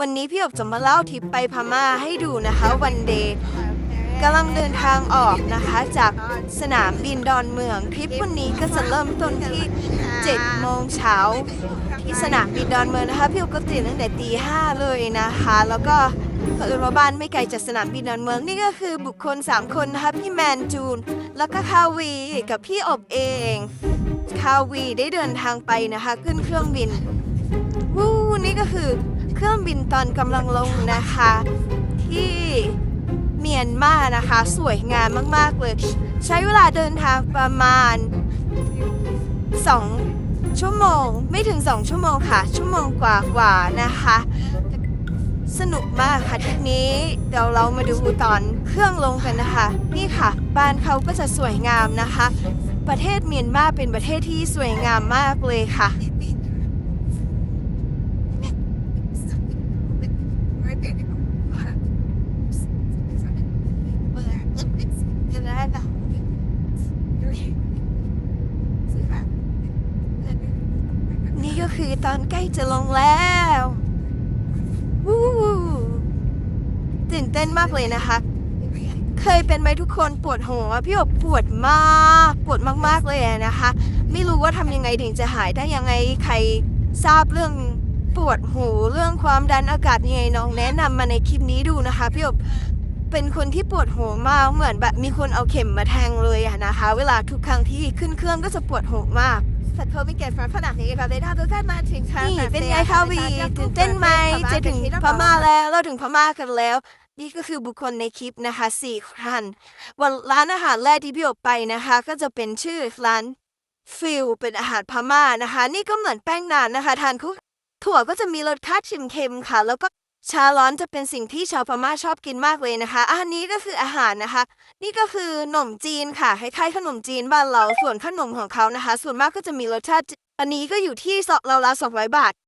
วันนี้พี่อบจะมาเล่าทริปไปพม่าให้ดูนะคะวันเดย์กำลังเดินทางออกนะคะจากสนามบินดอนเมืองทริปวันนี้ก็จะเริ่มต้นที่7โมงเช้าที่สนามบินดอนเมืองนะคะพี่อบก็ตื่นตั้งแต่ตีห้าเลยนะคะ แล้วก็เผอิญว่าบ้านไม่ไกลจากสนามบินดอนเมืองนี่ก็คือบุคคล 3 คนนะคะพี่แมนจูน แล้วก็คาวีกับพี่อบเองคาวีได้เดินทางไปนะคะ ขึ้นเครื่องบินวู้นี่ก็คือ เครื่องบินตอนกำลังลงนะคะ ที่เมียนมานะคะ สวยงามมาก ๆ เลย ใช้เวลาเดินทางประมาณ 2 ชั่วโมง ไม่ถึง 2 ชั่วโมงค่ะ ชั่วโมงกว่าๆนะคะ สนุกมากค่ะทริปนี้เดี๋ยวเรามาดูตอนเครื่องลงกันนะคะ นี่ค่ะ บ้านเขาก็จะสวยงามนะคะ ประเทศเมียนมาเป็นประเทศที่สวยงามมากเลยค่ะ ก็คือตอนใกล้จะลงแล้ววู้ตื่นเต้นมากเลยนะคะ เคยเป็นไหมทุกคนปวดหัวพี่อบปวดมากปวดมากๆเลยนะคะ ไม่รู้ว่าทำยังไงถึงจะหายได้ยังไงใครทราบเรื่องปวดหูเรื่องความดันอากาศยังไงน้องแนะนำมาในคลิปนี้ดูนะคะพี่อบเป็นคนที่ปวดหัวมากเหมือนแบบมีคนเอาเข็มมาแทงเลยอะนะคะ เวลาทุกครั้งที่ขึ้นเครื่องก็จะปวดหัวมาก สัตว์โควิดเกิดฝรั่งนี้ค่ะเลยถ้าทุกท่านมาถึงทางนี่เป็นไงคะวีตื่นเต้นไหมจะถึงพม่าแล้วเราถึงพม่ากันแล้ว นี่ก็คือบุคคลในคลิปนะคะสี่ท่านวันร้านอาหารแรกที่พี่อบไปนะคะ ก็จะเป็นชื่อร้านฟิลเป็นอาหารพม่านะคะ นี่ก็เหมือนแป้งนานนะคะ ทานคู่ถั่วก็จะมีรสชาติเค็มๆค่ะ แล้วก็ ชาล้อนจะเป็นสิ่งที่ชาวพม่าชอบกินมากเลยนะคะอันนี้ก็คืออาหารนะคะ นี่ก็คือขนมจีนค่ะคล้ายๆขนมจีนบ้านเราส่วนขนมของเขานะคะ ส่วนมากก็จะมีรสชาติ อันนี้ก็อยู่ที่สองเราละสองร้อยบาท